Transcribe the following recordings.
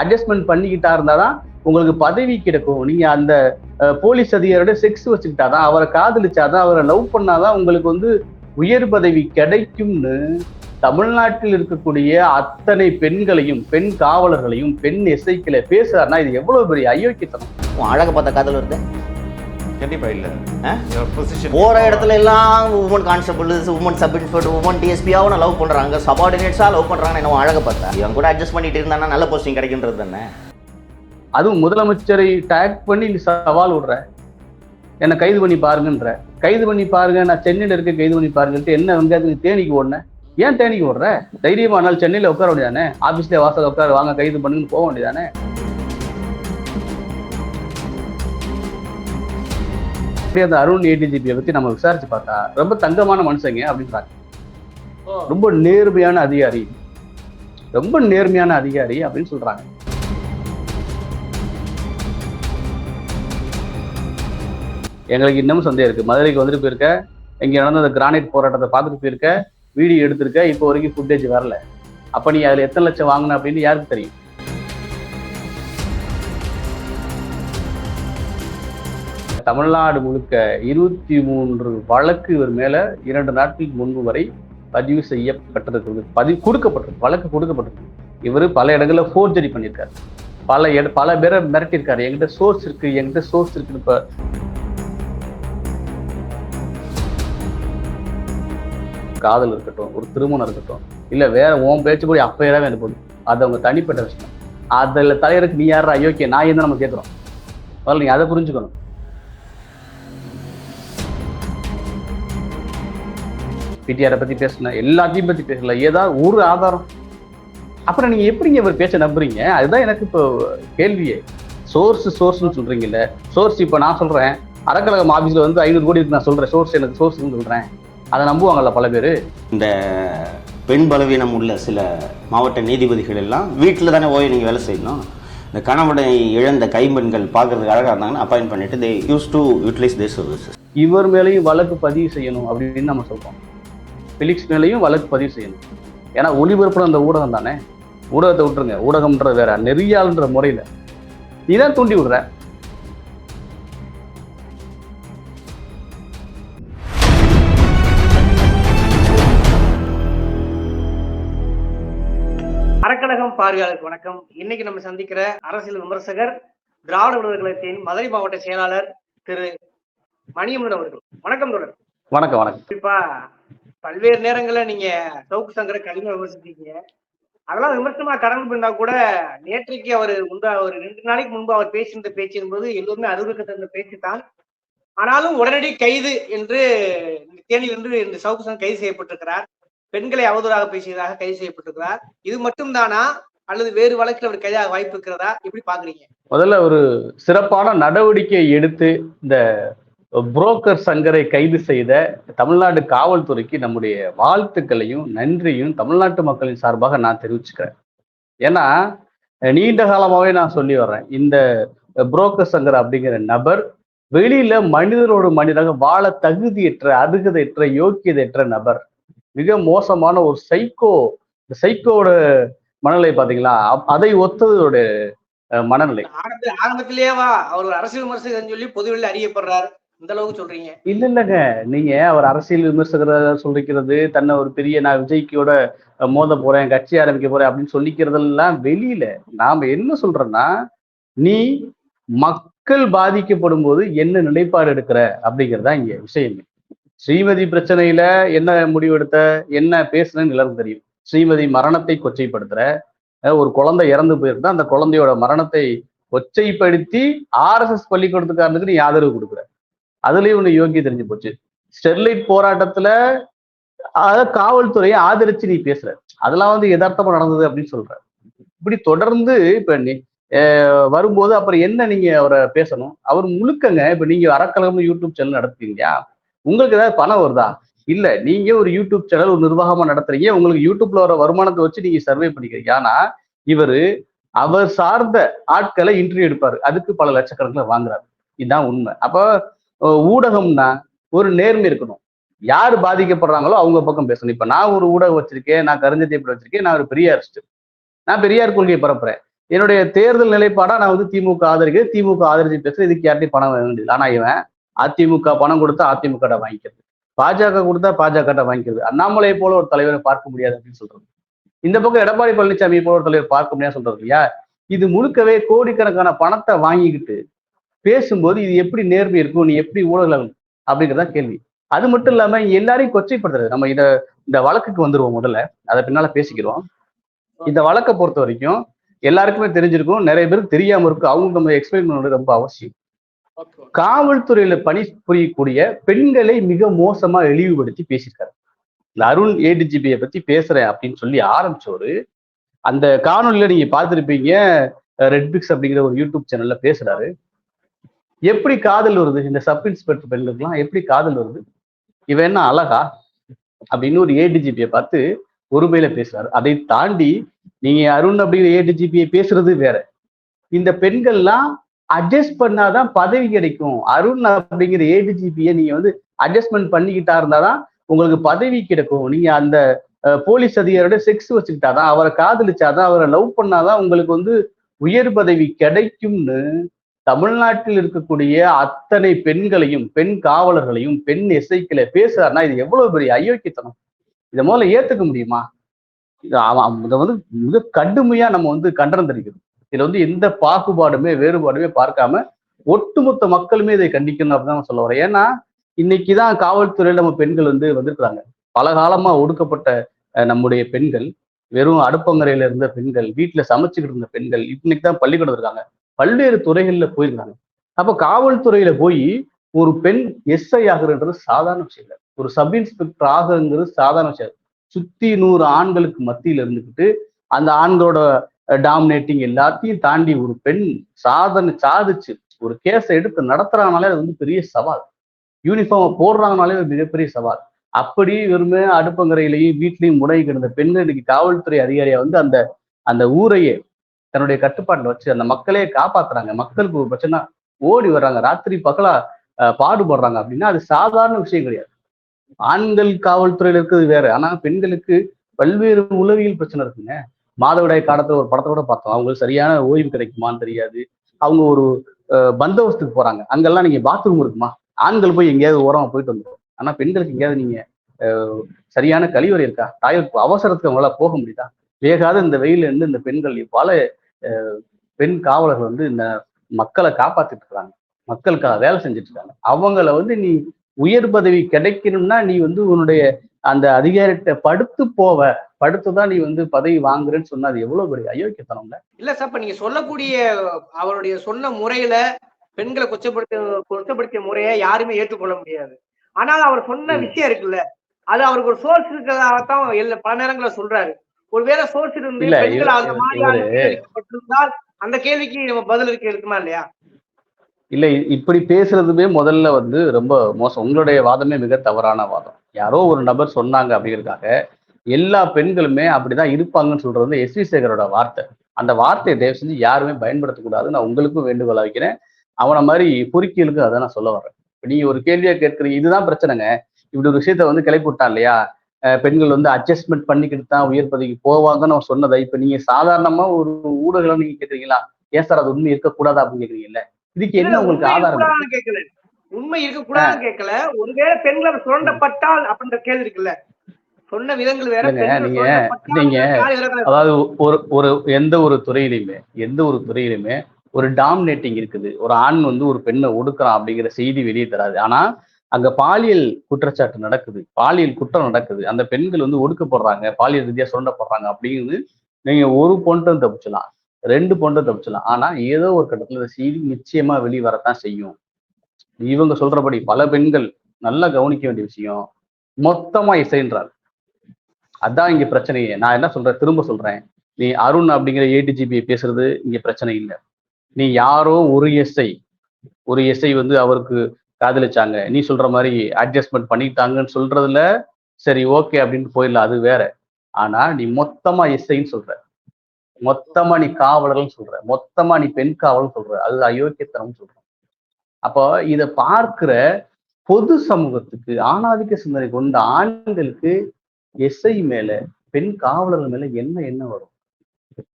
Adjustment பண்ணிக்கிட்டா இருந்தாதான் உங்களுக்கு பதவி கிடைக்கும். நீங்க அந்த போலீஸ் அதிகாரியோட செக்ஸ் வச்சுக்கிட்டாதான் அவரை காதலிச்சாதான் அவரை லவ் பண்ணாதான் உங்களுக்கு வந்து உயர் பதவி கிடைக்கும்னு தமிழ்நாட்டில் இருக்கக்கூடிய அத்தனை பெண்களையும் பெண் காவலர்களையும் பெண் எஸ்ஐக்களை பேசுறாருன்னா இது எவ்வளவு பெரிய அயோக்கியத்தனம். உன் பார்த்த காதல் வருது. கண்டிப்பா இல்ல. போற இடத்துல எல்லாம் woman constable woman sub inspector woman டிஎஸ்பியாவும் நான் லவ் பண்றாங்க. சபார்டினேட்ஸா லவ் பண்றாங்க என்ன உன் அழகை பார்த்தா. இவன் கூட அட்ஜஸ்ட் பண்ணிட்டு இருந்தானா நல்ல போஸ்டிங் கிடைக்கின்றது தானே? அதுவும் முதலமைச்சரை டேக் பண்ணி நீ சவால் விடுற. என்னை கைது பண்ணி பாருங்கன்ற. கைது பண்ணி பாருங்க நான் சென்னையில இருக்க கைது பண்ணி பாருங்கன்ட்டு என்ன வெங்காயத்துக்கு தேனிக்கு ஓடினேன் ஏன் தேனிக்கு ஓடுற? தைரியமா நாள் சென்னையில உட்கார வேண்டியதானே? ஆபீஸ்ல வாசல் உட்கார வாங்க கைது பண்ணுங்கன்னு போக வேண்டியதானே? அப்படியே அந்த அருண் ஏடிஜிபியை பத்தி நம்ம விசாரிச்சு பார்த்தா ரொம்ப தங்கமான மனுஷங்க அப்படின்றாங்க ரொம்ப நேர்மையான அதிகாரி. ரொம்ப நேர்மையான அதிகாரி அப்படின்னு சொல்றாங்க. எங்களுக்கு இன்னமும் சந்தேகம் இருக்கு. மதுரைக்கு வந்துட்டு போயிருக்க. இங்க நடந்த அந்த கிரானைட் போராட்டத்தை பார்த்துட்டு போயிருக்க. வீடியோ எடுத்திருக்க. இப்போ வரைக்கும் ஃபுட்டேஜ் வரல. அப்ப நீ அதுல எத்தனை லட்சம் வாங்கின அப்படின்னு யாருக்கு தெரியும்? தமிழ்நாடு முழுக்க இருபத்தி மூன்று வழக்கு இவர் மேல இரண்டு நாட்களுக்கு முன்பு வரை பதிவு செய்யப்பட்டிருக்கிறது. பதிவு கொடுக்கப்பட்டிருக்கு வழக்கு கொடுக்கப்பட்டிருக்கு. இவர் பல இடங்களில் ஃபோர்ஜரி பண்ணியிருக்காரு. பல இட பல பேரை மிரட்டியிருக்காரு. என்கிட்ட சோர்ஸ் இருக்கு என்கிட்ட சோர்ஸ் இருக்குன்னு இப்போ காதல் இருக்கட்டும் ஒரு திருமணம் இருக்கட்டும் இல்லை வேற உன் பேச்சு கூட அப்பயதான் வேணும் போகுது அது அவங்க தனிப்பட்ட விஷயம். அதில் தலைவருக்கு நீ யாரா அயோக்கிய நான் என்ன நம்ம கேட்குறோம் முதல்ல நீ அதை புரிஞ்சுக்கணும். பிடிஆரை பத்தி பேசின எல்லாத்தையும் பத்தி பேசல. ஏதாவது ஒரு ஆதாரம். அப்புறம் நீங்க எப்படிங்க இவர் பேச்ச நம்புறீங்க? அதுதான் எனக்கு இப்போ கேள்வியே. சோர்ஸ் சோர்ஸ்னு சொல்றீங்கல்ல. சோர்ஸ் இப்போ நான் சொல்றேன். அறக்கழகம் ஆபீஸ்ல வந்து ஐநூறு கோடி இருக்கு நான் சொல்றேன். சோர்ஸ் எனக்கு சோர்ஸ்னு சொல்றேன். அதை நம்புவாங்கல்ல பல பேர்? இந்த பெண் பலவீனம் உள்ள சில மாவட்ட நீதிபதிகள் எல்லாம் வீட்டில் தானே ஓய்வு நீங்கள் வேலை செய்யணும். இந்த கணவனை இழந்த கைம்பெண்கள் பார்க்கறதுக்கு அழகாக இருந்தாங்கன்னா அப்பாயின்ட் பண்ணிட்டு they use to utilise the services இவர் மேலேயும் வழக்கு பதிவு செய்யணும் அப்படின்னு நம்ம சொல்றோம். பிலிக்ஸ் மேலேயும் வழக்கு பதிவு செய்யணும். ஏன்னா ஒளிபரப்புன அந்த ஊடகம் தானே? ஊடகத்தை விட்டுருங்க. ஊடகம்ன்றது வேற நெறியாளுன்ற முறையில. நீ தான் தூண்டி விடுற. அறக்கழகம் பார்வையாளருக்கு வணக்கம். இன்னைக்கு நம்ம சந்திக்கிற அரசியல் விமர்சகர் திராவிட விடுதலை கழகத்தின் மதுரை மாவட்ட செயலாளர் திரு மணியமுடன் அவர்கள். வணக்கம் தொடர் வணக்கம் வணக்கம். குறிப்பா பல்வேறு நேரங்கள்ல நீங்க சவுக்கு சங்கர கடுமையாக விமர்சிச்சிருக்கீங்க. அதெல்லாம் விமர்சனமா கடந்து பண்ணா கூட நேற்றைக்கு அவர் முன்பா ஒரு ரெண்டு நாளைக்கு முன்பு அவர் பேசியிருந்த பேச்சு என்பது எல்லோருமே அறிவுக்கு தகுந்த பேச்சு தான். ஆனாலும் உடனடி கைது என்று தேனியிலிருந்து இந்த சவுக்கு சங்கர் கைது செய்யப்பட்டிருக்கிறார். பெண்களை அவதூறாக பேசியதாக கைது செய்யப்பட்டிருக்கிறார். இது மட்டும் தானா அல்லது வேறு வழக்கில் அவர் கைதாக வாய்ப்பு இருக்கிறதா? எப்படி பாக்குறீங்க முதல்ல ஒரு சிறப்பான நடவடிக்கை எடுத்து இந்த புரோக்கர் சங்கரை கைது செய்த தமிழ்நாடு காவல்துறைக்கு நம்முடைய வாழ்த்துக்களையும் நன்றியும் தமிழ்நாட்டு மக்களின் சார்பாக நான் தெரிவிச்சுக்கிறேன். ஏன்னா நீண்ட காலமாகவே நான் சொல்லி வர்றேன். இந்த புரோக்கர் சங்கர் அப்படிங்கிற நபர் வெளியில மனிதரோடு மனிதராக வாழ தகுதியற்ற அருகதையற்ற யோக்கியதையற்ற நபர். மிக மோசமான ஒரு சைக்கோ சைக்கோட மனநிலை பாத்தீங்களா அப்- அதை ஒத்ததோட மனநிலை. ஆரம்ப ஆரம்பத்திலேயேவா அவர் அரசியல் விமர்சகர் சொல்லி பொதுவெளியில் அறியப்படுறார். இந்த அளவுக்கு சொல்றீங்க? இல்ல இல்லங்க. நீங்க அவர் அரசியல் விமர்சகரை சொல்லிக்கிறது தன்னை ஒரு பெரிய நான் விஜய்க்கியோட மோத போறேன் கட்சி ஆரம்பிக்க போறேன் அப்படின்னு சொல்லிக்கிறதெல்லாம் வெளியில. நாம என்ன சொல்றோம்னா நீ மக்கள் பாதிக்கப்படும் போது என்ன நிலைப்பாடு எடுக்கிற அப்படிங்கிறதா இங்க விஷயமே. ஸ்ரீமதி பிரச்சனையில என்ன முடிவெடுத்த என்ன பேசுனன்னு எல்லாருக்கும் தெரியும். ஸ்ரீமதி மரணத்தை கொச்சைப்படுத்துற ஒரு குழந்தை இறந்து போயிருந்தா அந்த குழந்தையோட மரணத்தை கொச்சைப்படுத்தி ஆர்எஸ்எஸ் பள்ளிக்கூடத்துக்காரனுக்கு நீ ஆதரவு கொடுக்குற. அதுலயும் ஒண்ணு யோகி தெரிஞ்சு போச்சு. ஸ்டெர்லைட் போராட்டத்துல காவல்துறையை ஆதரிச்சு நீ பேசுற. அதெல்லாம் வந்து யதார்த்தமா நடந்தது அப்படின்னு சொல்ற. இப்படி தொடர்ந்து இப்ப நீ அஹ் வரும்போது அப்புறம் என்ன நீங்க அவரை பேசணும்? அவர் முழுக்கங்க இப்ப நீங்க அறக்கலகம் யூடியூப் சேனல் நடத்துறீங்க உங்களுக்கு ஏதாவது பணம் வருதா? இல்ல நீங்க ஒரு யூடியூப் சேனல் ஒரு நிர்வாகமா நடத்துறீங்க. உங்களுக்கு யூடியூப்ல வர வருமானத்தை வச்சு நீங்க சர்வே பண்ணிக்கிறீங்க. ஆனா இவரு அவர் சார்ந்த ஆட்களை இன்டர்வியூ எடுப்பாரு. அதுக்கு பல லட்சக்கணக்கில் வாங்குறாரு. இதுதான் உண்மை. அப்போ ஊடகம்னா ஒரு நேர்மை இருக்கணும். யார் பாதிக்கப்படுறாங்களோ அவங்க பக்கம் பேசணும். இப்போ நான் ஒரு ஊடகம் வச்சிருக்கேன் நான் கருஞ்சத்தை வச்சிருக்கேன் நான் ஒரு பெரியாரிஸ்ட் நான் பெரியார் கொள்கையை பரப்புறேன். என்னுடைய தேர்தல் நிலைப்பாடா நான் வந்து திமுக ஆதரிக்கிறேன் திமுக ஆதரிச்சு பேசுறேன் இதுக்கு யார்ட்டையும் பணம் வாங்க வேண்டியது ஆனா இவன் அதிமுக பணம் கொடுத்தா அதிமுக வாங்கிக்கிறது. பாஜக கொடுத்தா பாஜக வாங்கிக்கிறது. அண்ணாமலையை போல ஒரு தலைவரை பார்க்க முடியாது அப்படின்னு சொல்றது. இந்த பக்கம் எடப்பாடி பழனிசாமி போல ஒரு தலைவர் பார்க்க முடியாது சொல்றது இல்லையா? இது முழுக்கவே கோடிக்கணக்கான பணத்தை வாங்கிக்கிட்டு பேசும்போது இது எப்படி நேர்மை இருக்கும் நீ எப்படி ஊடகம் அப்படிங்கிறதா கேள்வி. அது மட்டும் இல்லாம எல்லாரையும் கொச்சைப்படுத்துறது. நம்ம இத இந்த வழக்குக்கு வந்துருவோம் முதல்ல. அதை பின்னால பேசிக்கிறோம். இந்த வழக்கை பொறுத்த வரைக்கும் எல்லாருக்குமே தெரிஞ்சிருக்கும். நிறைய பேருக்கு தெரியாம இருக்கும் அவங்க நம்ம எக்ஸ்பிளைன் பண்ணுறது ரொம்ப அவசியம். காவல்துறையில பணி புரியக்கூடிய பெண்களை மிக மோசமா இழிவுபடுத்தி பேசியிருக்காரு. இந்த அருண் ஏடிஜிபியை பத்தி பேசுறேன் அப்படின்னு சொல்லி ஆரம்பிச்சோரு அந்த காணொலியில நீங்க பார்த்துருப்பீங்க ரெட் பிக்ஸ் அப்படிங்கிற ஒரு யூடியூப் சேனல்ல பேசுறாரு. எப்படி காதல் வருது? இந்த சப் இன்ஸ்பெக்டர் பெண்களுக்குலாம் எப்படி காதல் வருது? இவன் என்ன அழகா? அப்படின்னு ஒரு ஏடிஜிபியை பார்த்து ஒருமையில பேசுறாரு. அதை தாண்டி நீங்க அருண் அப்படிங்கிற ஏடிஜிபியை பேசுறது வேற. இந்த பெண்கள்லாம் அட்ஜஸ்ட் பண்ணாதான் பதவி கிடைக்கும். அருண் அப்படிங்கிற ஏடிஜிபியை நீங்க வந்து அட்ஜஸ்ட்மெண்ட் பண்ணிக்கிட்டா இருந்தாதான் உங்களுக்கு பதவி கிடைக்கும். நீங்க அந்த போலீஸ் அதிகாரியோட செக்ஸ் வச்சுக்கிட்டாதான் அவரை காதலிச்சாதான் அவரை லவ் பண்ணாதான் உங்களுக்கு வந்து உயர் பதவி கிடைக்கும்னு தமிழ்நாட்டில் இருக்கக்கூடிய அத்தனை பெண்களையும் பெண் காவலர்களையும் பெண் எஸ்ஐக்களை பேசுறாருன்னா இது எவ்வளவு பெரிய அயோக்கியத்தனம்? இதை முதல்ல ஏத்துக்க முடியுமா? இதை வந்து மிக கடுமையா நம்ம வந்து கண்டனம் தெரிவிக்கணும். இதுல வந்து எந்த பாகுபாடுமே வேறுபாடுமே பார்க்காம ஒட்டுமொத்த மக்களுமே இதை கண்டிக்கணும் அப்படின்னு நான் சொல்ல வரேன் ஏன்னா இன்னைக்குதான் காவல்துறையில நம்ம பெண்கள் வந்து வந்திருக்கிறாங்க. பல காலமா ஒடுக்கப்பட்ட நம்முடைய பெண்கள் வெறும் அடுப்பங்கரையில இருந்த பெண்கள் வீட்டுல சமைச்சுக்கிட்டு இருந்த பெண்கள் இன்னைக்கு தான் பள்ளிக்கூடம் இருக்காங்க. பல்வேறு துறைகள்ல போயிருக்காங்க அப்ப காவல்துறையில போய் ஒரு பெண் எஸ்ஐ ஆகுறன்றது சாதாரண விஷயம் இல்லை. ஒரு சப் இன்ஸ்பெக்டர் ஆகுங்கிறது சாதாரண விஷயம் சுத்தி நூறு ஆண்களுக்கு மத்தியில இருந்துக்கிட்டு அந்த ஆண்களோட டாமினேட்டிங் எல்லாத்தையும் தாண்டி ஒரு பெண் சாதனை சாதிச்சு ஒரு கேஸை எடுத்து நடத்துறாங்கனாலே அது வந்து பெரிய சவால். யூனிஃபார்ம் போடுறாங்கனாலே அது மிகப்பெரிய சவால். அப்படி வெறுமே அடுப்பங்கரையிலையும் வீட்லையும் முடங்கி கிடந்த பெண்கள் இன்னைக்கு காவல்துறை அதிகாரியா வந்து அந்த அந்த ஊரையே தன்னுடைய கட்டுப்பாட்டில் வச்சு அந்த மக்களே காப்பாத்துறாங்க. மக்களுக்கு ஒரு பிரச்சனை ஓடி வர்றாங்க. ராத்திரி பகலா அஹ், பாடுபடுறாங்க அப்படின்னா அது சாதாரண விஷயம் கிடையாது. ஆண்கள் காவல்துறையில இருக்கிறது வேற. ஆனா பெண்களுக்கு பல்வேறு உளவியல் பிரச்சனை இருக்குங்க. மாதவிடாய் காலத்துல ஒரு படத்தை கூட பார்த்தோம். அவங்களுக்கு சரியான ஓய்வு கிடைக்குமான்னு தெரியாது. அவங்க ஒரு அஹ், பந்தோபஸ்துக்கு போறாங்க. அங்கெல்லாம் நீங்க பாத்ரூம் இருக்குமா? ஆண்கள் போய் எங்கேயாவது ஓரமா போயிட்டு வந்துடும் ஆனா பெண்களுக்கு எங்கேயாவது நீங்க அஹ், சரியான கழிவறை இருக்கா? டாய்லெட் அவசரத்துக்கு அவங்களால போக முடியுதா? வேகாத இந்த வெயில இருந்து இந்த பெண்கள் பல பெண் காவலர்கள் வந்து இந்த மக்களை காப்பாத்திட்டு இருக்காங்க மக்களுக்காக வேலை செஞ்சுட்டு இருக்காங்க அவங்கள வந்து நீ உயர் பதவி கிடைக்கணும்னா நீ வந்து உன்னுடைய அந்த அதிகாரிட்ட படுத்து போவ. படுத்துதான் நீ வந்து பதவி வாங்குறேன்னு சொன்னா அது எவ்வளவு பெரிய அயோக்கியத்தனம்ல இல்ல? சார் இப்ப நீங்க சொல்லக்கூடிய அவருடைய சொன்ன முறையில பெண்களை கொச்சப்படுத்த கொச்சப்படுத்திய முறையை யாருமே ஏற்றுக்கொள்ள முடியாது. ஆனால் அவர் சொன்ன. விஷயம் இருக்குல்ல அது அவருக்கு ஒரு சோர்ஸ் இருக்கிறதாகத்தான் பல நேரங்கள சொல்றாரு. ஒருவேளை சோர்ஸ் இருந்து பெண்கள் அந்த மாதிரியான அந்த கேள்விக்கு நம்ம பதில் இருக்க இருக்குமா இல்லையா? இல்ல இப்படி பேசுறதுமே முதல்ல வந்து ரொம்ப மோசம். உங்களுடைய வாதமே மிக தவறான வாதம். யாரோ ஒரு நபர் சொன்னாங்க அப்படிங்கிறதுக்காக எல்லா பெண்களுமே அப்படிதான் இருப்பாங்கன்னு சொல்றது வந்து எஸ் வி சேகரோட வார்த்தை. அந்த வார்த்தையை தயவு செஞ்சு யாருமே பயன்படுத்தக்கூடாது நான் உங்களுக்கும் வேண்டுகோள் வைக்கிறேன் அவனை மாதிரி பொறுக்கியலுக்கு அதை நான் சொல்ல இப்ப நீங்க ஒரு கேள்வியா கேட்கறீங்க. இதுதான் பிரச்சனைங்க. இப்படி ஒரு விஷயத்த வந்து கிளப்பி விட்டான் இல்லையா? பெண்கள் வந்து அட்ஜஸ்ட்மெண்ட் பண்ணிக்கிட்டு தான் உயர் பதவிக்கு போவாங்கன்னு அவன் சொன்னதை இப்ப நீங்க சாதாரணமா ஒரு ஊடகம் நீங்க கேக்குறீங்களா? ஏன் சார் அது உண்மை இருக்கக்கூடாதா அப்படின்னு கேக்குறீங்கல்ல? இதுக்கு என்ன உங்களுக்கு ஆதாரம் கேட்கல உண்மை இருக்கக்கூடாதுன்னு கேட்கல ஒருவேளை பெண்கள் சுரண்டப்பட்டால் அப்படின்ற கேள்வி இருக்குல்ல. சொன்ன விதங்கள் வேற நீங்க- நீங்க அதாவது ஒரு ஒரு எந்த ஒரு துறையிலுமே எந்த ஒரு துறையிலுமே ஒரு டாமினேட்டிங் இருக்குது. ஒரு ஆண் வந்து ஒரு பெண்ணை ஒடுக்குறான் அப்படிங்கிற செய்தி வெளியே தராது. ஆனா அங்க பாலியல் குற்றச்சாட்டு நடக்குது. பாலியல் குற்றம் நடக்குது. அந்த பெண்கள் வந்து ஒடுக்கப்படுறாங்க. பாலியல் ரீதியா சுரண்டப்படுறாங்க அப்படிங்கிறது நீங்க ஒரு பொண்ணும் தப்பிச்சலாம். ரெண்டு பொண்ணும் தப்பிச்சலாம். ஆனா ஏதோ ஒரு கட்டத்துல இந்த செய்தி நிச்சயமா வெளியே வரத்தான் செய்யும். இவங்க சொல்றபடி பல பெண்கள் நல்லா கவனிக்க வேண்டிய விஷயம் மொத்தமா இசைன்றாங்க. அதான் இங்க பிரச்சனையே. நான் என்ன சொல்றேன்? திரும்ப சொல்றேன். நீ அருண் அப்படிங்கிற ஏடிஜிபி பேசுறது இங்க பிரச்சனை இல்லை. நீ யாரோ ஒரு எஸ்ஐ ஒரு எஸ்ஐ வந்து அவருக்கு காதலிச்சாங்க. நீ சொல்ற மாதிரி அட்ஜஸ்ட்மெண்ட் பண்ணிட்டாங்கன்னு சொல்றதுல சரி ஓகே அப்படின்னு போயிடலாம். அது வேற. ஆனா நீ மொத்தமா இசைன்னு சொல்ற. மொத்தமா நீ காவலர்னு சொல்ற. மொத்தமா நீ பெண் காவல்னு சொல்ற. அது அயோக்கியத்தனம் சொல்ற. அப்போ இதை பார்க்கிற பொது சமூகத்துக்கு ஆணாதிக்க சிந்தனை கொண்ட ஆண்களுக்கு எஸ்ஐ மேல பெண் காவலர்கள் மேல என்ன என்ன வரும்?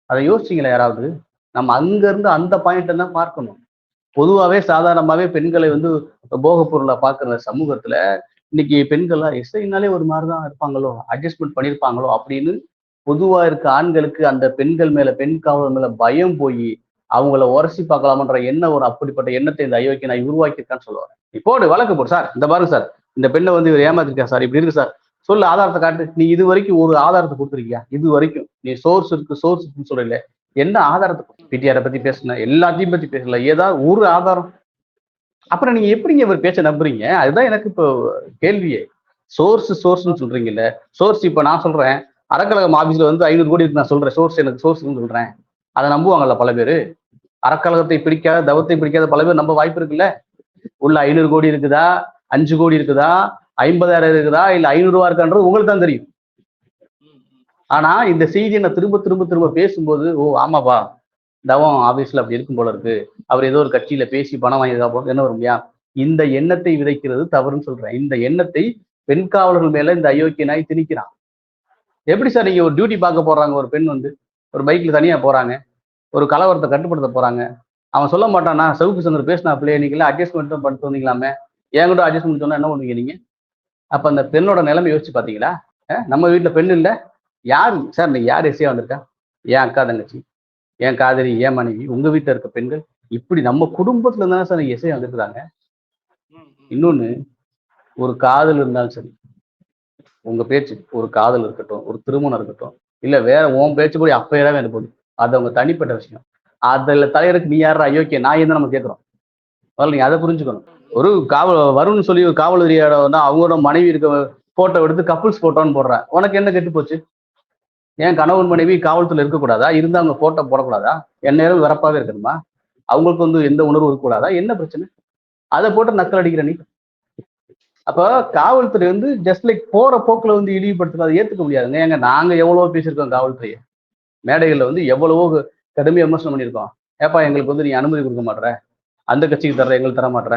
அதை யோசிச்சீங்களா யாராவது? நம்ம அங்க இருந்து அந்த பாயிண்ட்டை தான் பார்க்கணும். பொதுவாகவே சாதாரணமாகவே பெண்களை வந்து போகப்பொருளை பார்க்குற சமூகத்துல இன்னைக்கு பெண்கள்லாம் இசைனாலே ஒரு மாதிரி தான் இருப்பாங்களோ அட்ஜஸ்ட்மெண்ட் பண்ணியிருப்பாங்களோ அப்படின்னு பொதுவா இருக்க ஆண்களுக்கு அந்த பெண்கள் மேல பெண் காவலர் மேல பயம் போய் அவங்கள உரசி பார்க்கலாமன்ற என்ன ஒரு அப்படிப்பட்ட எண்ணத்தை இந்த அயோக்கிய நான் உருவாக்கியிருக்கான்னு சொல்லுவாங்க. இப்போடு வழக்கு போடு சார். இந்த பாருங்க சார். இந்த பெண்ணை வந்து இவர் ஏமாத்திருக்கா சார்? இப்படி இருக்கு சார். சொல்லு ஆதாரத்தை காட்டு. நீ இது வரைக்கும் ஒரு ஆதாரத்தை கொடுத்துருக்கியா? இது வரைக்கும். நீ சோர்ஸ் இருக்கு சோர்ஸ் இருக்குன்னு சொல்லல. என்ன ஆதாரத்தை பிடிஆரை பத்தி பேசுன எல்லாத்தையும் பத்தி பேசல ஏதாவது ஒரு ஆதாரம். அப்புறம் நீங்க எப்படிங்க இவர் பேச்ச நம்புறீங்க? அதுதான் எனக்கு இப்போ கேள்வியே. சோர்ஸ் சோர்ஸ்னு சொல்றீங்கல்ல. சோர்ஸ் இப்போ நான் சொல்றேன். அறக்கழகம் ஆபீஸ்ல வந்து ஐநூறு கோடி இருக்கு நான் சொல்றேன். சோர்ஸ் எனக்கு சோர்ஸ்னு சொல்றேன். அதை நம்புவாங்கல்ல பல பேர். அறக்கழகத்தை பிடிக்காத தவத்தை பிடிக்காத பல பேர் நம்ப வாய்ப்பு இருக்குல்ல? உள்ள ஐநூறு கோடி இருக்குதா? அஞ்சு கோடி இருக்குதா? ஐம்பதாயிரம் இருக்குதா? இல்ல ஐநூறு ரூபா இருக்கான்றது உங்களுக்கு தான் தெரியும். ஆனா இந்த செய்தியை நான் திரும்ப திரும்ப திரும்ப பேசும்போது ஓ ஆமாப்பா. தவம் ஆபீஸ்ல அப்படி இருக்கும் போல இருக்கு. அவர் ஏதோ ஒரு கட்சியில பேசி பணம் வாங்கியதா போல என்ன வரும்யா இந்த எண்ணத்தை விதைக்கிறது தவறுன்னு சொல்றேன். இந்த எண்ணத்தை பெண் காவலர்கள் மேல இந்த அயோக்கிய நாய் திணிக்கிறான். எப்படி சார் நீங்க ஒரு டியூட்டி பார்க்க போறாங்க? ஒரு பெண் வந்து ஒரு பைக்ல தனியா போறாங்க. ஒரு கலவரத்தை கட்டுப்படுத்த போறாங்க. அவன் சொல்ல மாட்டானா சவுக்கு சங்கர் பேசினா நீங்களா அட்ஜஸ்ட்மெண்ட் தான் பண்ணிட்டு வந்தீங்களாமே. என் கூட அட்ஜஸ்ட்மெண்ட் சொன்னா என்ன பண்ணுவீங்க நீங்க? அப்ப அந்த பெண்ணோட நிலைமை யோசிச்சு பாத்தீங்களா? நம்ம வீட்டுல பெண் இல்லை. யார்? சார் நீ யார் எஸ்ஏ வந்திருக்கா? என் அக்கா தங்கச்சி? என் காதலி? என் மனைவி? உங்க வீட்டுல இருக்க பெண்கள்? இப்படி நம்ம குடும்பத்துல இருந்தா சார் எஸ்ஏ வந்திருக்காங்க இன்னொன்னு ஒரு காதல் இருந்தாலும் சரி உங்க பேச்சு ஒரு காதல் இருக்கட்டும் ஒரு திருமணம் இருக்கட்டும் இல்ல வேற உன் பேச்சு கூட அப்பயே வேணும் போகுது அது அவங்க தனிப்பட்ட விஷயம். அதுல தலைவருக்கு நீ யாரா அயோக்கிய நான் என்ன நம்ம கேட்கிறோம்? முதல்ல நீங்க அதை புரிஞ்சுக்கணும். ஒரு காவல் வரும்னு சொல்லி ஒரு காவலரியோட அவங்களோட மனைவி இருக்க போட்டோ எடுத்து கப்புள்ஸ் போட்டோன்னு போடுறேன் உனக்கு என்ன கெட்டு போச்சு ஏன் கணவன் மனைவி காவல்துறையில் இருக்கக்கூடாதா? இருந்தால் அவங்க போட்டோ போடக்கூடாதா? என் நேரம் வரப்பாவே இருக்கணுமா? அவங்களுக்கு வந்து எந்த உணர்வு இருக்கக்கூடாதா? என்ன பிரச்சனை? அதை போட்டு நக்கல் அடிக்கிற நீ. அப்போ காவல்துறை வந்து ஜஸ்ட் லைக் போற போக்கில் வந்து இழிவுபடுத்துறது அதை ஏற்றுக்க முடியாதுங்க. ஏங்க நாங்கள் எவ்வளவோ பேசியிருக்கோம் காவல்துறையை. மேடைகளில் வந்து எவ்வளவோ கடுமையா விமர்சனம் பண்ணியிருக்கோம். ஏப்பா எங்களுக்கு வந்து நீ அனுமதி கொடுக்க மாட்ற அந்த கட்சிக்கு தர்ற எங்களுக்கு தர மாட்ற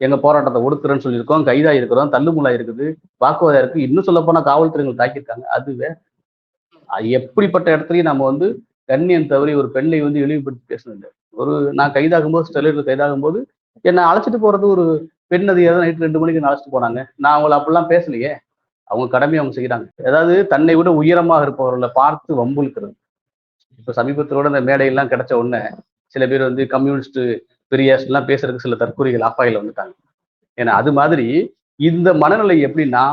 எங்க போராட்டத்தை ஒடுக்குறேன்னு சொல்லியிருக்கோம். கைதா இருக்கிறோம். தள்ளுமுலா இருக்குது. வாக்குவாதம் இருக்கு. இன்னும் சொல்ல போனா காவல்துறை எங்களுக்கு தாக்கியிருக்காங்க. அது வேற எப்படிப்பட்ட இடத்துலயும் நம்ம வந்து கண்ணியம் தவறி ஒரு பெண்ணை வந்து இழிவுபடுத்தி பேசணும் ஒரு நான் கைதாகும் போது ஸ்டெர்லைட்ல கைதாகும் போது என்னை அழைச்சிட்டு போறது ஒரு பெண் அதிகாரி நைட்டு ரெண்டு மணிக்கு அழைச்சிட்டு போனாங்க. நான் அவங்கள அப்படிலாம் பேசலையே. அவங்க கடமையை அவங்க செய்யறாங்க ஏதாவது தன்னை விட உயரமாக இருப்பவர்களை பார்த்து வம்புழுக்கிறது. இப்ப சமீபத்தோட இந்த மேடையெல்லாம் கிடைச்ச உடனே சில பேர் வந்து கம்யூனிஸ்ட் பெரியாஸ்லாம் பேசுறதுக்கு சில தற்கொலைகள் அப்பாயில் வந்துட்டாங்க. ஏன்னா அது மாதிரி இந்த மனநிலை எப்படின்னா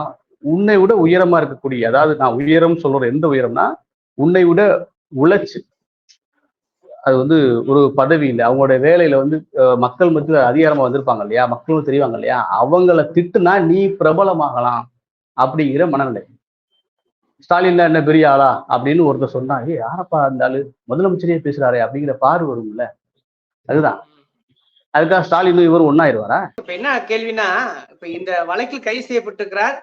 உன்னை விட உயரமா இருக்கக்கூடிய அதாவது நான் உயரம் சொல்ற எந்த உயரம்னா உன்னை விட உழைச்சு அது வந்து ஒரு பதவி இல்லை. அவங்களோட வேலையில வந்து மக்கள் மத்தியில் அதிகாரமா வந்திருப்பாங்க இல்லையா? மக்களும் தெரிவாங்க இல்லையா? அவங்கள திட்டுனா நீ பிரபலமாகலாம் அப்படிங்கிற மனநிலை. ஸ்டாலின்ல என்ன பெரிய ஆளா? அப்படின்னு ஒருத்தர் சொன்னா ஏ யாரப்பா இருந்தாலும் ஆளு? முதலமைச்சரே பேசுறாரே அப்படிங்கிற பார்வை வரும்ல. அதுதான். அதுக்காக ஸ்டாலின் இவர் ஒன்னாயிருவாரா இப்ப என்ன கேள்வினா இப்ப இந்த வழக்கில் கைது செய்யப்பட்டிருக்கிறார்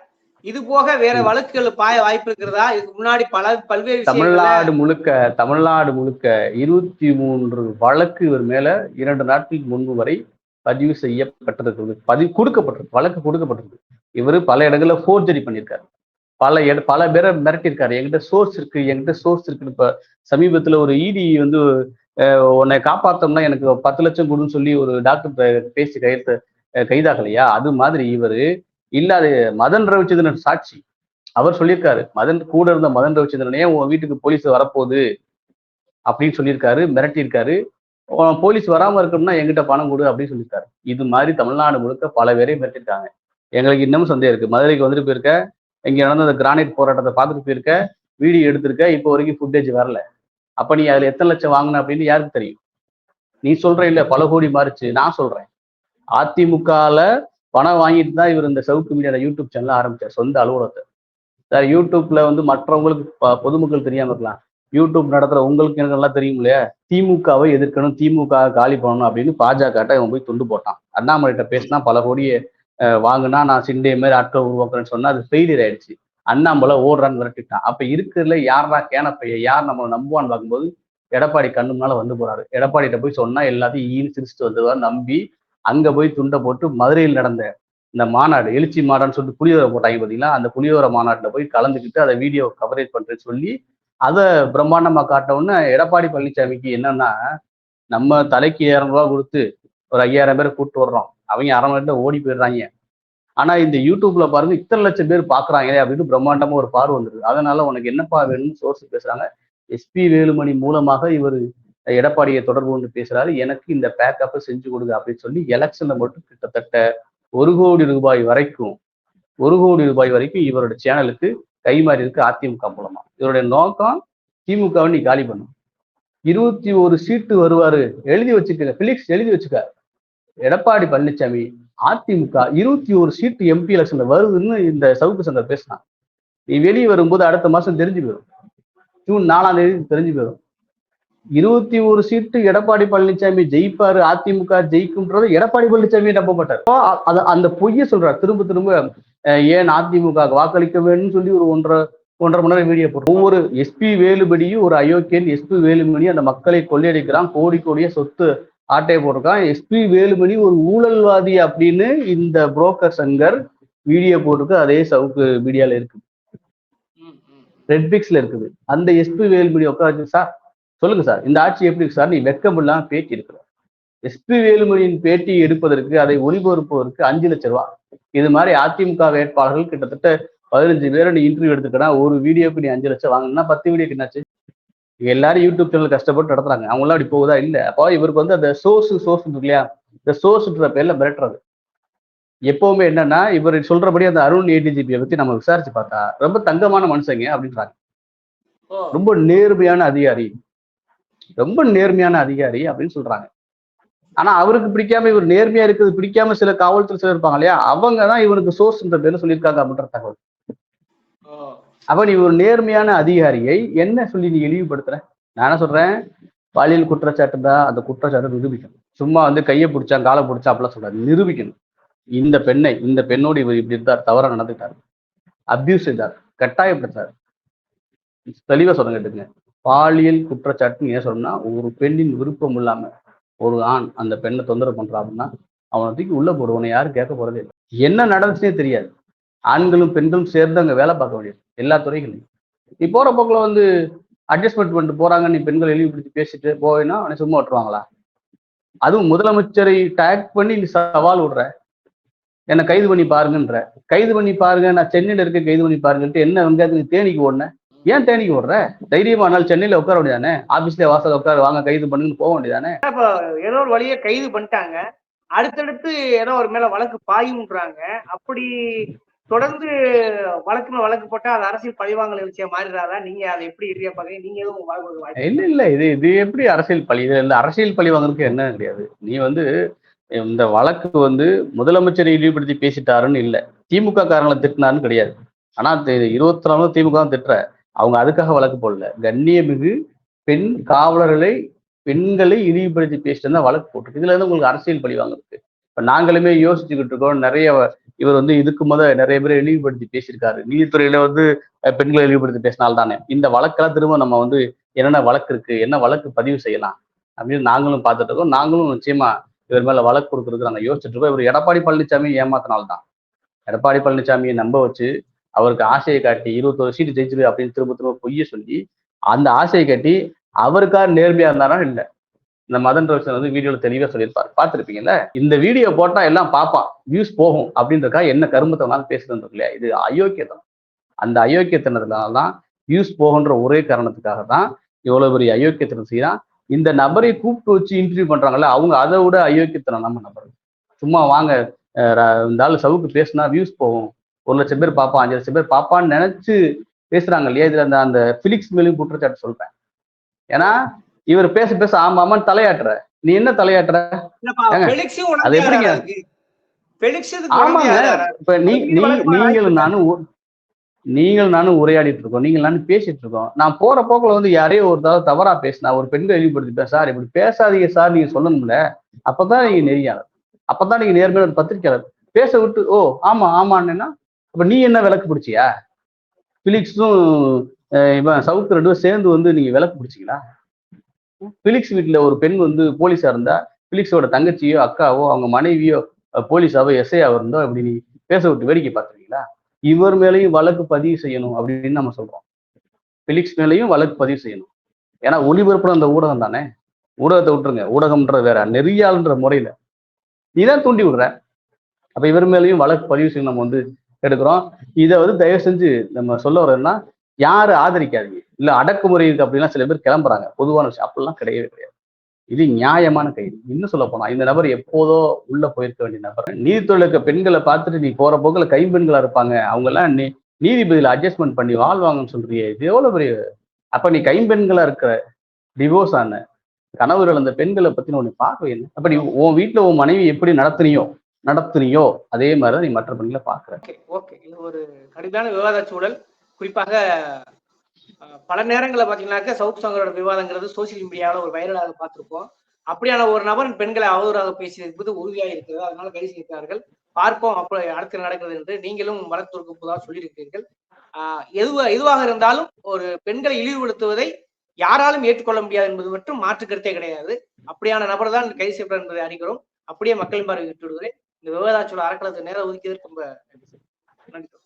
இது போக வேற வழக்குகள் பாய வாய்ப்பு இருக்கிறதா? இதுக்கு முன்னாடி பல பல்வேறு தமிழ்நாடு முழுக்க தமிழ்நாடு முழுக்க இருபத்தி மூன்று வழக்கு இவர் மேல இரண்டு நாட்களுக்கு முன்பு வரை பதிவு செய்யப்பட்டிருக்கிறது. பதிவு கொடுக்கப்பட்டிருக்கு வழக்கு கொடுக்கப்பட்டிருக்கு. இவர் பல இடங்கள்ல ஃபோர்ஜரி பண்ணியிருக்காரு. பல இட பல பேரை மிரட்டியிருக்காரு. என்கிட்ட சோர்ஸ் இருக்கு என்கிட்ட சோர்ஸ் இருக்குன்னு இப்ப சமீபத்துல ஒரு இடி வந்து அஹ், உன்னை காப்பாத்தோம்னா எனக்கு பத்து லட்சம் கொடுன்னு சொல்லி ஒரு டாக்டர் பேசி கையெழுத்து கைதாகலையா? அது மாதிரி இவரு இல்ல அது மதன் ரவிச்சந்திரன் சாட்சி. அவர் சொல்லியிருக்காரு மதன் கூட இருந்த மதன் ரவிச்சந்திரனே உன் வீட்டுக்கு போலீஸ் வரப்போகுது அப்படின்னு சொல்லியிருக்காரு மிரட்டியிருக்காரு. போலீஸ் வராம இருக்கணும்னா எங்கிட்ட பணம் கொடு அப்படின்னு சொல்லியிருக்காரு. இது மாதிரி தமிழ்நாடு முழுக்க பல பேரை மிரட்டிருக்காங்க எங்களுக்கு இன்னமும் சந்தேகம் இருக்கு. மதுரைக்கு வந்துட்டு போயிருக்க இங்க நடந்த அந்த கிரானைட் போராட்டத்தை பார்த்துட்டு போயிருக்க வீடியோ எடுத்திருக்க இப்போ வரைக்கும் ஃபுட்டேஜ் வரல. அப்ப நீ அதுல எத்தனை லட்சம் வாங்கின அப்படின்னு யாருக்கு தெரியும்? நீ சொல்ற இல்ல பல கோடி மாறிச்சு. நான் சொல்றேன். அதிமுகல பணம் வாங்கிட்டு தான் இவர் இந்த சவுக்கு மீடியாவில் யூடியூப் சேனல் ஆரம்பிச்சார் சொந்த அலுவலகத்தை. சார் யூடியூப்ல வந்து மற்றவங்களுக்கு பொதுமக்கள் தெரியாம இருக்கலாம். யூடியூப் நடத்துகிற உங்களுக்கு எனக்கு நல்லா தெரியும் இல்லையா? திமுகவை எதிர்க்கணும் திமுக காலி பண்ணணும் அப்படின்னு பாஜக இவன் போய் துண்டு போட்டான். அண்ணாமலைகிட்ட பேசினா பல கோடியை வாங்கினா நான் சிண்டே மாதிரி ஆட்களை உருவாக்குறேன்னு சொன்னா அது ஃபெயிலியர் ஆயிடுச்சு. அண்ணாமலை ஓடுறான்னு விரட்டிட்டான். அப்ப இருக்கிறதுல யாரா கேனப்பைய யார் நம்மளை நம்புவான்னு பார்க்கும்போது எடப்பாடி கண்ணு முன்னால் வந்து போறாரு. எடப்பாடிகிட்ட போய் சொன்னா எல்லாத்தையும் ஈன்னு சிரிச்சுட்டு வந்துருவார் நம்பி அங்க போய் துண்டை போட்டு மதுரையில் நடந்த இந்த மாநாடு எழுச்சி மாநாடுன்னு சொல்லிட்டு புளியோரை போட்டாங்க பார்த்தீங்கன்னா அந்த புளியோர மாநாட்டில் போய் கலந்துக்கிட்டு அதை வீடியோ கவரேஜ் பண்ணுறேன்னு சொல்லி அதை பிரம்மாண்டமாக காட்டவுன்னு எடப்பாடி பழனிசாமிக்கு என்னன்னா நம்ம தலைக்கு இரநூறு ரூபா கொடுத்து ஒரு ஐயாயிரம் பேர் கூப்பிட்டு வர்றோம். அவங்க அரை மணி நேரத்துல ஓடி போயிடுறாங்க. ஆனா இந்த யூடியூப்ல பாருங்க இத்தனை லட்சம் பேர் பாக்குறாங்களே அப்படின்னு பிரம்மாண்டமா ஒரு பார்வை வந்துருக்கு. அதனால உனக்கு என்னப்பா வேணும்னு சோர்ஸ் பேசுறாங்க. எஸ்பி வேலுமணி மூலமாக இவர் எடப்பாடியை தொடர்பு கொண்டு பேசுறாரு எனக்கு இந்த பேக்கப்பை செஞ்சு கொடுங்க அப்படின்னு சொல்லி எலெக்ஷன்ல மட்டும் கிட்டத்தட்ட ஒரு கோடி ரூபாய் வரைக்கும் ஒரு கோடி ரூபாய் வரைக்கும் இவரோட சேனலுக்கு கைமாறி இருக்கு அதிமுக மூலமா. இவருடைய நோக்கம் திமுகவை நீ காலி பண்ணும் இருபத்தி ஒரு சீட்டு வருவாரு எழுதி வச்சுக்க பிலிக்ஸ் எழுதி வச்சுக்க எடப்பாடி பழனிசாமி அதிமுக இருபத்தி ஒரு சீட்டு எம்பி எலெக்ஷன்ல வருதுன்னு இந்த சவுக்கு சங்கர் பேசினான் நீ வெளியே வரும்போது அடுத்த மாசம் தெரிஞ்சு போயிடும் ஜூன் நாலாம் தேதி தெரிஞ்சு போயிடும் இருபத்தி ஒரு சீட்டு எடப்பாடி பழனிசாமி ஜெயிப்பாரு அதிமுக ஜெயிக்கும்ன்றது எடப்பாடி பழனிசாமி நம்ப மாட்டார். அது அந்த பொய்ய சொல்றார். திரும்ப திரும்ப ஏன் அதிமுக க்கு வாக்களிக்க வேணும்னு சொல்லி ஒரு ஒன்றரை ஒன்றரை மணி நேரம் வீடியோ போட்டு ஒவ்வொரு எஸ்பி வேலுபடியும் ஒரு அயோக்கியன் எஸ்பி வேலுமணி அந்த மக்களை கொள்ளையடிக்கிறான். கோடி கோடிய சொத்து ஆட்டையை போட்டிருக்கான். எஸ்பி வேலுமணி ஒரு ஊழல்வாதி அப்படின்னு இந்த புரோக்கர் சங்கர் வீடியோ போட்டிருக்கு. அதே சவுக்கு மீடியால இருக்கு. ரெட்பிக்ஸ்ல இருக்குது. அந்த எஸ்பி வேலுமணி உட்காந்து சார் சொல்லுங்க சார் இந்த ஆட்சி எப்படி சார்? நீ வெக்கம் இல்லாம பேட்டி இருக்கிற எஸ்பி வேலுமணியின் பேட்டி எடுப்பதற்கு அதை ஒளிபரப்புவதற்கு அஞ்சு லட்சம் ரூபாய் இது மாதிரி அதிமுக வேட்பாளர்கள் கிட்டத்தட்ட பதினஞ்சு பேரை நீ இன்டர்வியூ எடுத்துக்கனா ஒரு வீடியோக்கு நீ அஞ்சு லட்சம் வாங்கினா பத்து வீடியோக்கு என்னாச்சு? எல்லாரும் யூடியூப் சேனல் கஷ்டப்பட்டு நடத்துறாங்க. அவங்க எல்லாம் அப்படி போகுதா? இல்ல. அப்போ இவருக்கு வந்து அந்த சோர்ஸ் சோர்ஸ் இருக்கு இல்லையா? இந்த சோர்ஸ்ன்ற பேர்ல மிரட்டுறது. எப்பவுமே என்னன்னா இவர் சொல்றபடி அந்த அருண் ஏடிஜிபியை பத்தி நம்ம விசாரிச்சு பார்த்தா ரொம்ப தங்கமான மனுஷங்க அப்படின்றாங்க. ரொம்ப நேர்மையான அதிகாரி. ரொம்ப நேர்மையான அதிகாரி அப்படின்னு சொல்றாங்க. ஆனா அவருக்கு பிடிக்காம இவர் நேர்மையா இருக்குது பிடிக்காம சில காவல்துறை சிலர் இருப்பாங்க இல்லையா? அவங்க தான் இவனுக்கு சோர்ஸ்ன்ற பேர்ல சொல்லியிருக்காங்க அப்படின்ற தகவல். நீ ஒரு நேர்மையான அதிகாரியை என்ன சொல்லி நீ இழிவுபடுத்துற? நான் என்ன சொல்றேன்? பாலியல் குற்றச்சாட்டு தான் அந்த குற்றச்சாட்டை நிரூபிக்கணும். சும்மா வந்து கையை பிடிச்சான் காலை பிடிச்சா அப்படிலாம் சொல்றாரு. நிரூபிக்கணும். இந்த பெண்ணை இந்த பெண்ணோடு இவர் இப்படி இருந்தார் தவறா நடந்துட்டார் அபியூஸ் செய்தார் கட்டாயப்படுத்தார். தெளிவா சொல்லுங்க கேட்டுங்க பாலியல் குற்றச்சாட்டுன்னு ஏன் சொல்லணும்னா ஒரு பெண்ணின் விருப்பம் இல்லாம ஒரு ஆண் அந்த பெண்ணை தொந்தரவு பண்றான் அப்படின்னா அவனை தூக்கி உள்ள போடுவனை யாரும் கேட்க போறதே இல்லை. என்ன நடந்துச்சுனே தெரியாது. ஆண்களும் பெண்களும் சேர்ந்து அங்கே வேலை பார்க்க வேண்டியது எல்லா துறைகளையும். நீ போற போக்கில் வந்து அட்ஜஸ்ட்மெண்ட் பண்ணிட்டு போறாங்க நீ பெண்கள் எழுதிப்பிடிச்சு பேசிட்டு போவேன்னா அவனை சும்மா விட்டுருவாங்களா? அதுவும் முதலமைச்சரை டேக் பண்ணி நீ சவால் விடுற. என்னை கைது பண்ணி பாருங்கன்ற. கைது பண்ணி பாருங்க நான் சென்னையில் இருக்க கைது பண்ணி பாருங்கன்ட்டு என்ன வெங்காயத்துக்கு தேனிக்கு ஓடுனேன் ஏன் தேனிக்கு ஓடுற? தைரியமா நாள் சென்னையில உட்கார வேண்டியதானே? ஆபீஸ்ல வாசல் உட்கார வாங்க கைது பண்ணுங்கன்னு போக வேண்டியதானே? ஏதோ ஒரு வழியை கைது பண்ணிட்டாங்க. அடுத்தடுத்து ஏதோ ஒரு மேல வழக்கு பாயும்ன்றாங்க. அப்படி தொடர்ந்து வழக்கு மேல வழக்கு போட்டா அது அரசியல் பழிவாங்கல் விஷயம் மாறிடாதா? நீங்க அதை எப்படி இறுதியா பாக்குறீங்க? நீங்க எதுவும் இல்ல இல்ல. இது இது எப்படி அரசியல் பழி? இது இந்த அரசியல் பழி வாங்குறதுக்கு என்ன கிடையாது? நீ வந்து இந்த வழக்கு வந்து முதலமைச்சரை இழிவுபடுத்தி பேசிட்டாருன்னு இல்ல. திமுக காரங்களை திட்டினாருன்னு கிடையாது. ஆனா இருபத்தி நாலு திமுக திட்டுற. அவங்க அதுக்காக வழக்கு போடல. கண்ணியமிகு பெண் காவலர்களை பெண்களை இழிவுபடுத்தி பேசிட்டு இருந்தா வழக்கு போட்டிருக்கு. இதுல இருந்து உங்களுக்கு அரசியல் பழி வாங்குறது இப்ப நாங்களுமே யோசிச்சுக்கிட்டு இருக்கோம். நிறைய இவர் வந்து இதுக்கு முத நிறைய பேரை இழிவுபடுத்தி பேசியிருக்காரு. நீதித்துறையில வந்து பெண்களை இழிவுபடுத்தி பேசினால் தானே. இந்த வழக்கெல்லாம் திரும்ப நம்ம வந்து என்னென்ன வழக்கு இருக்கு என்ன வழக்கு பதிவு செய்யலாம் அப்படின்னு நாங்களும் பார்த்துட்டு இருக்கோம். நாங்களும் நிச்சயமா இவர் மேல வழக்கு கொடுக்கறதுக்கு நாங்கள் யோசிச்சுட்டு இருக்கோம். இவர் எடப்பாடி பழனிசாமி ஏமாத்தினால்தான். எடப்பாடி பழனிசாமியை நம்ப வச்சு அவருக்கு ஆசையை காட்டி இருபத்தொரு சீட்டு ஜெயிச்சிரு அப்படின்னு திரும்ப திரும்ப பொய்ய சொல்லி அந்த ஆசையை காட்டி அவருக்கா நேர்மையா இருந்தாரா இல்ல. இந்த மதன் ரவிசன் வந்து வீடியோல தெளிவா சொல்லியிருப்பார். பார்த்துருப்பீங்கல்ல? இந்த வீடியோ போட்டா எல்லாம் பார்ப்பான் வியூஸ் போகும் அப்படின்றக்கா என்ன கருமத்தை வேணாலும் பேசுறது இல்லையா? இது அயோக்கியத்தனம். அந்த அயோக்கியத்தனத்தினால தான் வியூஸ் போகுன்ற ஒரே காரணத்துக்காக தான் இவ்வளவு பெரிய அயோக்கியத்தனம் செய்யறான். இந்த நபரை கூப்பிட்டு வச்சு இன்டர்வியூ பண்றாங்கல்ல அவங்க அதை விட அயோக்கியத்தனம் நம்ம நபர் சும்மா வாங்க இந்த ஆள் சவுக்கு பேசினா வியூஸ் போகும். ஒரு லட்சம் பேர் பார்ப்பான் அஞ்சு லட்சம் பேர் பார்ப்பான்னு நினைச்சு பேசுறாங்க இல்லையா? இதுல அந்த அந்த பிலிக்ஸ் மேலேயும் குற்றச்சாட்டு சொல்றேன். ஏன்னா இவர் பேச பேச ஆமா ஆமான்னு தலையாட்டுற. நீ என்ன தலையாட்டுற? அது எப்படிங்க? ஆமாங்க? இப்ப நீ நீதி நீ வழக்கு நீங்கள் வாய்ப்பு நானும் உ- நீங்கள் நானும் உரையாடிட்டு இருக்கோம். நீங்கள் நானும் பேசிட்டு இருக்கோம். நான் போற போக்குல வந்து யாரையோ ஒரு தடவை தவறா பேசினா ஒரு பெண்களை இழிவுபடுத்திட்டேன் சார் இப்படி பேசாதீங்க சார் நீங்க சொல்லணும்ல. அப்பதான் நீங்க நெறியாளர் அப்பதான் நீங்க நேர்மையான பத்திரிக்கையாளர் பேச விட்டு ஓ ஆமா ஆமான்னா அப்ப நீ என்ன விளக்கு பிடிச்சியா? பிலிக்ஸும் இவன் சவுக்கு ரெண்டும் சேர்ந்து வந்து நீங்க விளக்கு பிடிச்சிங்களா? பிலிக்ஸ் வீட்டுல ஒரு பெண் வந்து போலீஸா இருந்தா பிலிக்ஸோட தங்கச்சியோ அக்காவோ அவங்க மனைவியோ போலீஸாவோ எஸ்ஐயாவோ இருந்தோ அப்படி நீ பேச விட்டு வேடிக்கை பார்த்துருக்கீங்களா இவர் மேலையும் வழக்கு பதிவு செய்யணும் அப்படின்னு நம்ம சொல்றோம். பிலிக்ஸ் மேலையும் வழக்கு பதிவு செய்யணும். ஏன்னா ஒளிபரப்புற அந்த ஊடகம் தானே? ஊடகத்தை விட்டுருங்க. ஊடகம்ன்றது வேற நெறியாளுன்ற முறையில. நீ தான் தூண்டி விடுற. அப்ப இவர் மேலையும் வழக்கு பதிவு செய்யணும் நம்ம வந்து எடுக்கிறோம். இதை வந்து தயவு செஞ்சு நம்ம சொல்ல வர்றதுன்னா யாரு ஆதரிக்காதீங்க. இல்லை அடக்குமுறை இருக்கு அப்படிலாம் சில பேர் கிளம்புறாங்க. பொதுவான விஷயம். அப்படிலாம் கிடையவே கிடையாது. இது நியாயமான கைது. இன்னும் சொல்ல போனா இந்த நபர் எப்போதோ உள்ள போயிருக்க வேண்டிய நபர். நீதித்துறைக்கு பெண்களை பார்த்துட்டு நீ போற போக்கில் கைம்பெண்களா இருப்பாங்க. அவங்க எல்லாம் நீ நீதிபதியில் அட்ஜஸ்ட்மெண்ட் பண்ணி வாழ்வாங்கன்னு சொல்றியே. இது எவ்வளவு பெரிய அப்ப நீ கைம்பெண்களா இருக்கிற டிவோர்ஸ் ஆன கணவர் இழந்த பெண்களை பத்தின உன்னை பார்க்க என்ன? அப்ப நீ உன் வீட்டுல உன் மனைவி எப்படி நடத்துனியோ நடத்துனியோ அதே மாதிரிதான் நீ மற்ற பெண்களை பார்க்குற. Okay okay. இது ஒரு கடுமையான விவாத சூழல். குறிப்பாக பல நேரங்களில் பார்த்தீங்கன்னாக்க சவுத் சங்கரோட விவாதங்கிறது சோசியல் மீடியாவில் ஒரு வைரலாக பார்த்துருப்போம். அப்படியான ஒரு நபர் பெண்களை அவதூறாக பேசியிருப்பது உறுதியாக இருக்கிறது. அதனால கைது செய்திருக்கிறார்கள் பார்ப்போம் அப்போ அடுத்து நடக்கிறது என்று நீங்களும் வளர்த்துருக்கு புதாக சொல்லியிருக்கிறீர்கள். ஆஹ் எதுவா எதுவாக இருந்தாலும் ஒரு பெண்களை இழிவுபடுத்துவதை யாராலும் ஏற்றுக்கொள்ள முடியாது என்பது மட்டும் மாற்று கருத்தே கிடையாது. அப்படியான நபர் தான் கைது செய்யப்படும் என்பதை அறிகிறோம். அப்படியே மக்களின் பார்வை விட்டு விடுகிறேன் இந்த விவாதாச்சோட அறக்கலத்துக்கு நேரம் ஒதுக்கியதற்கு ரொம்ப நன்றி